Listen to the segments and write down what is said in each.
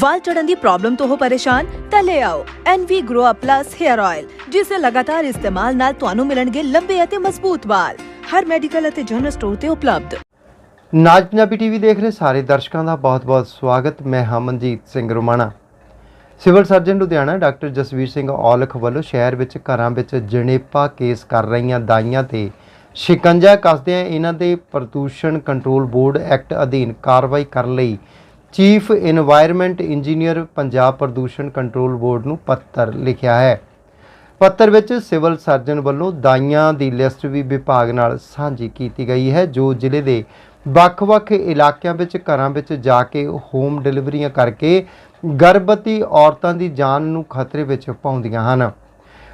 ਵਾਲ ਚੜਨ ਦੀ ਪ੍ਰੋਬਲਮ ਤੋਂ ਹੋ ਪਰੇਸ਼ਾਨ, ਤਾਂ ਲੈ ਆਓ NV Grow Up Plus Hair Oil ਜਿਸ ਦੇ ਲਗਾਤਾਰ ਇਸਤੇਮਾਲ ਨਾਲ ਤੁਹਾਨੂੰ ਮਿਲਣਗੇ ਲੰਬੇ ਅਤੇ ਮਜ਼ਬੂਤ ਵਾਲ। ਹਰ ਮੈਡੀਕਲ ਅਤੇ ਜਨਰਲ ਸਟੋਰ ਤੇ ਉਪਲਬਧ। ਨਾਜ ਪੰਜਾਬੀ ਟੀਵੀ ਦੇਖ ਰਹੇ ਸਾਰੇ ਦਰਸ਼ਕਾਂ ਦਾ ਬਹੁਤ-ਬਹੁਤ ਸਵਾਗਤ। ਮੈਂ ਹਾਂ Singh Romana. Civil surgeon Ludhiana doctor Jasvir Singh Aulakh ਵੱਲੋਂ ਸ਼ਹਿਰ ਵਿੱਚ ਘਰਾਂ ਵਿੱਚ ਜਣੇਪਾ ਕੇਸ ਕਰ ਰਹੀਆਂ ਦਾਈਆਂ ਤੇ ਸ਼ਿਕੰਜਾ ਕੱਸਦਿਆਂ ਇਹਨਾਂ ਦੇ ਪ੍ਰਦੂਸ਼ਣ ਕੰਟਰੋਲ ਬੋਰਡ ਐਕਟ ਅਧੀਨ ਕਾਰਵਾਈ ਕਰਨ ਲਈ ਚੀਫ এনवायरमेंट ਇੰਜੀਨੀਅਰ ਪੰਜਾਬ ਪ੍ਰਦੂਸ਼ਣ ਕੰਟਰੋਲ ਬੋਰਡ ਨੂੰ ਪੱਤਰ ਲਿਖਿਆ ਹੈ। ਪੱਤਰ ਵਿੱਚ ਸਿਵਲ ਸਰਜਨ ਵੱਲੋਂ ਦਾਈਆਂ ਦੀ ਲਿਸਟ ਵੀ ਵਿਭਾਗ ਨਾਲ ਸਾਂਝੀ ਕੀਤੀ ਗਈ ਹੈ, ਜੋ ਜ਼ਿਲ੍ਹੇ ਦੇ ਵੱਖ-ਵੱਖ ਇਲਾਕਿਆਂ ਵਿੱਚ ਘਰਾਂ ਵਿੱਚ ਜਾ ਕੇ ਹੋਮ ਡਿਲੀਵਰੀਆਂ ਕਰਕੇ ਗਰਭਵਤੀ ਔਰਤਾਂ ਦੀ ਜਾਨ ਨੂੰ ਖਤਰੇ ਵਿੱਚ ਪਾਉਂਦੀਆਂ ਹਨ।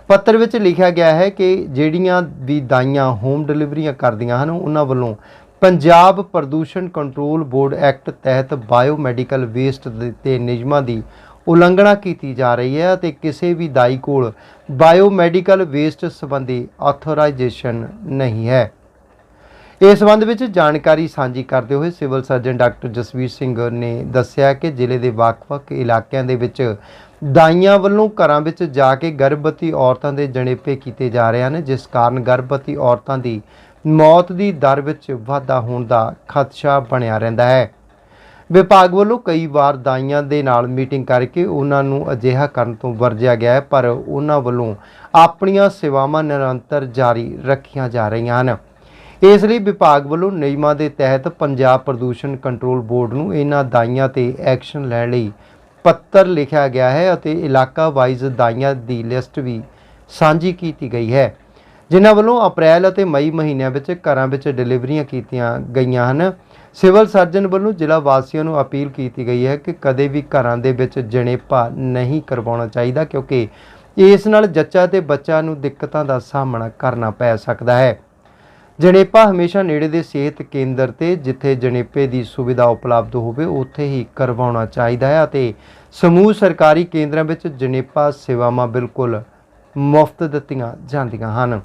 ਪੱਤਰ ਵਿੱਚ ਲਿਖਿਆ ਗਿਆ ਹੈ ਕਿ ਜਿਹੜੀਆਂ ਵੀ ਦਾਈਆਂ ਹੋਮ ਡਿਲੀਵਰੀਆਂ ਕਰਦੀਆਂ ਹਨ, ਉਹਨਾਂ ਵੱਲੋਂ ਪੰਜਾਬ ਪ੍ਰਦੂਸ਼ਣ ਕੰਟਰੋਲ ਬੋਰਡ ਐਕਟ ਤਹਿਤ ਬਾਇਓਮੈਡੀਕਲ ਵੇਸਟ ਦੇ ਤੇ ਨਿਯਮਾਂ ਦੀ ਉਲੰਘਣਾ ਕੀਤੀ ਜਾ ਰਹੀ ਹੈ ਅਤੇ ਕਿਸੇ ਵੀ ਦਾਈ ਕੋਲ ਬਾਇਓਮੈਡੀਕਲ ਵੇਸਟ ਸੰਬੰਧੀ ਆਥੋਰਾਈਜੇਸ਼ਨ ਨਹੀਂ ਹੈ। ਇਸ ਸੰਬੰਧ ਵਿੱਚ ਜਾਣਕਾਰੀ ਸਾਂਝੀ ਕਰਦੇ ਹੋਏ civil surgeon doctor Jasvir Singh ਨੇ ਦੱਸਿਆ ਕਿ ਜ਼ਿਲ੍ਹੇ ਦੇ ਵੱਖ-ਵੱਖ ਇਲਾਕਿਆਂ ਦੇ ਵਿੱਚ ਦਾਈਆਂ ਵੱਲੋਂ ਘਰਾਂ ਵਿੱਚ ਜਾ ਕੇ ਗਰਭਵਤੀ ਔਰਤਾਂ ਦੇ ਜਣੇਪੇ ਕੀਤੇ ਜਾ ਰਹੇ ਹਨ, ਜਿਸ ਕਾਰਨ ਗਰਭਵਤੀ ਔਰਤਾਂ ਦੀ ਮੌਤ ਦੀ ਦਰ ਵਿੱਚ ਵਾਧਾ ਹੋਣ ਦਾ ਖਦਸ਼ਾ ਬਣਿਆ ਰਹਿੰਦਾ ਹੈ। ਵਿਭਾਗ ਵੱਲੋਂ ਕਈ ਵਾਰ ਦਾਈਆਂ ਦੇ ਨਾਲ ਮੀਟਿੰਗ ਕਰਕੇ ਉਹਨਾਂ ਨੂੰ ਅਜਿਹਾ ਕਰਨ ਤੋਂ ਵਰਜਿਆ ਗਿਆ ਹੈ, ਪਰ ਉਹਨਾਂ ਵੱਲੋਂ ਆਪਣੀਆਂ ਸੇਵਾਵਾਂ ਨਿਰੰਤਰ ਜਾਰੀ ਰੱਖੀਆਂ ਜਾ ਰਹੀਆਂ ਹਨ। ਇਸ ਲਈ ਵਿਭਾਗ ਵੱਲੋਂ ਨਿਯਮਾਂ ਦੇ ਤਹਿਤ ਪੰਜਾਬ ਪ੍ਰਦੂਸ਼ਣ ਕੰਟਰੋਲ ਬੋਰਡ ਨੂੰ ਇਹਨਾਂ ਦਾਈਆਂ ਤੇ ਐਕਸ਼ਨ ਲੈਣ ਲਈ ਪੱਤਰ ਲਿਖਿਆ ਗਿਆ ਹੈ ਅਤੇ ਇਲਾਕਾ ਵਾਈਜ਼ ਦਾਈਆਂ ਦੀ ਲਿਸਟ ਵੀ ਸਾਂਝੀ ਕੀਤੀ ਗਈ ਹੈ। ਜਿਨ੍ਹਾਂ ਵੱਲੋਂ ਅਪ੍ਰੈਲ ਅਤੇ ਮਈ ਮਹੀਨਿਆਂ ਵਿੱਚ ਘਰਾਂ ਵਿੱਚ ਡਿਲੀਵਰੀਆਂ ਕੀਤੀਆਂ ਗਈਆਂ ਹਨ। ਸਿਵਲ ਸਰਜਨ ਵੱਲੋਂ ਜ਼ਿਲ੍ਹਾ ਵਾਸੀਆਂ ਨੂੰ ਅਪੀਲ ਕੀਤੀ ਗਈ ਹੈ ਕਿ ਕਦੇ ਵੀ ਘਰਾਂ ਦੇ ਵਿੱਚ ਜਣੇਪਾ ਨਹੀਂ ਕਰਵਾਉਣਾ ਚਾਹੀਦਾ ਕਿਉਂਕਿ ਇਸ ਨਾਲ ਜੱਚਾ ਤੇ ਬੱਚਾ ਨੂੰ ਦਿੱਕਤਾਂ ਦਾ ਸਾਹਮਣਾ ਕਰਨਾ ਪੈ ਸਕਦਾ ਹੈ। ਜਣੇਪਾ ਹਮੇਸ਼ਾ ਨੇੜੇ ਦੇ ਸਿਹਤ ਕੇਂਦਰ ਤੇ ਜਿੱਥੇ ਜਣੇਪੇ ਦੀ ਸੁਵਿਧਾ ਉਪਲਬਧ ਹੋਵੇ, ਉੱਥੇ ਹੀ ਕਰਵਾਉਣਾ ਚਾਹੀਦਾ ਹੈ ਅਤੇ ਸਮੂਹ ਸਰਕਾਰੀ ਕੇਂਦਰਾਂ ਵਿੱਚ ਜਣੇਪਾ ਸੇਵਾਵਾਂ ਬਿਲਕੁਲ ਮੁਫਤ ਦਿੱਤੀਆਂ ਜਾਂਦੀਆਂ ਹਨ।